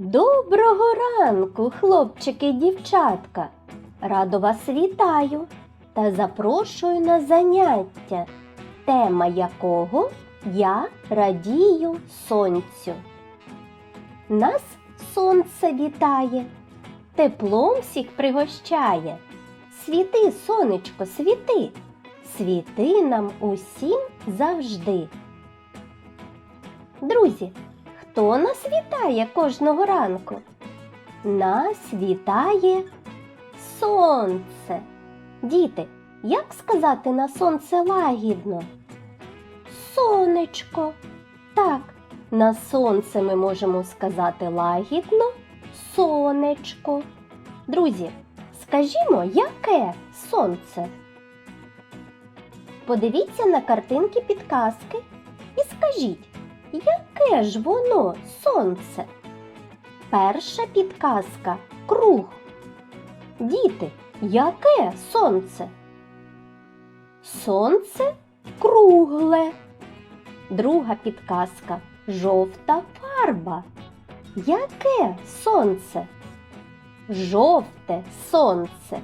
Доброго ранку, хлопчики і дівчатка! Радо вас вітаю та запрошую на заняття, тема якого я радію сонцю. Нас сонце вітає, теплом всіх пригощає. Світи, сонечко, світи, світи нам усім завжди. Друзі, хто нас вітає кожного ранку? Нас вітає сонце. Діти, як сказати на сонце лагідно? Сонечко. Так, на сонце ми можемо сказати лагідно сонечко. Друзі, скажімо, яке сонце? Подивіться на картинки підказки і скажіть, яке ж воно сонце? Перша підказка круг. Діти, яке сонце? Сонце кругле. Друга підказка жовта фарба. Яке сонце? Жовте сонце.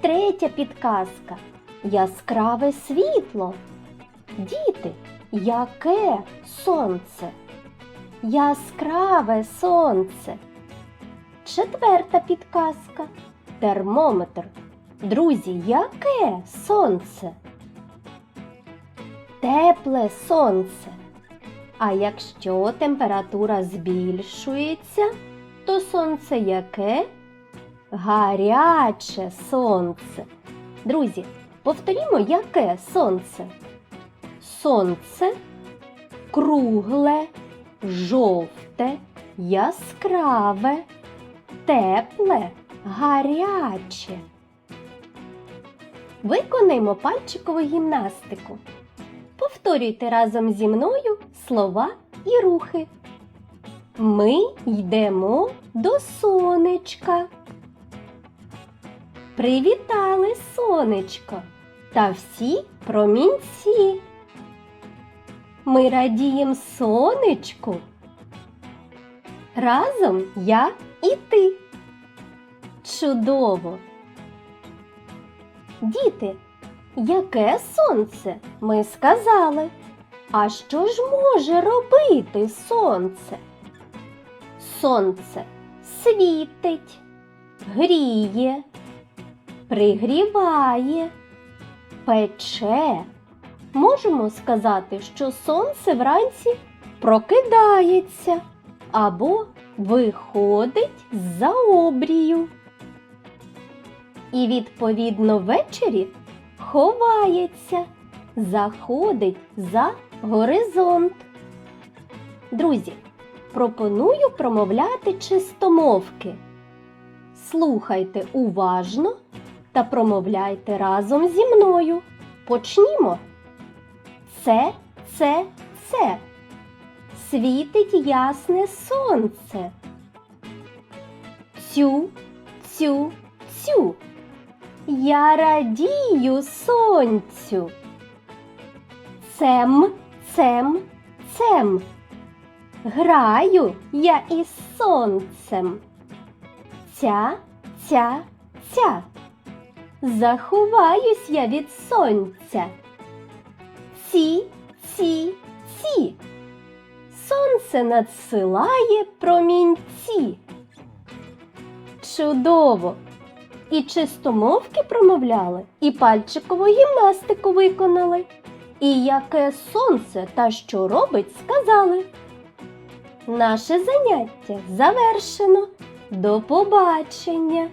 Третя підказка яскраве світло. Діти, яке сонце? Яскраве сонце. Четверта підказка термометр. Друзі, яке сонце? Тепле сонце. А якщо температура збільшується, то сонце яке? Гаряче сонце. Друзі, повторімо, яке сонце? Сонце кругле, жовте, яскраве, тепле, гаряче. Виконаймо пальчикову гімнастику. Повторюйте разом зі мною слова і рухи. Ми йдемо до сонечка. Привітали сонечко та всі промінці. Ми радієм сонечку. Разом я і ти. Чудово! Діти, яке сонце ми сказали? А що ж може робити сонце? Сонце світить, гріє, пригріває, пече. Можемо сказати, що сонце вранці прокидається або виходить з-за обрію. І відповідно ввечері ховається, заходить за горизонт. Друзі, пропоную промовляти чистомовки. Слухайте уважно та промовляйте разом зі мною. Почнімо. Це, це, це. Світить ясне сонце. Цю, цю, цю. Я радію сонцю. Цем, цем, цем. Граю я із сонцем. Ця, ця, ця. Заховаюсь я від сонця. Ці, ці, ці. Сонце надсилає промінці. Чудово! І чистомовки промовляли, і пальчикову гімнастику виконали. І яке сонце та що робить, сказали. Наше заняття завершено. До побачення!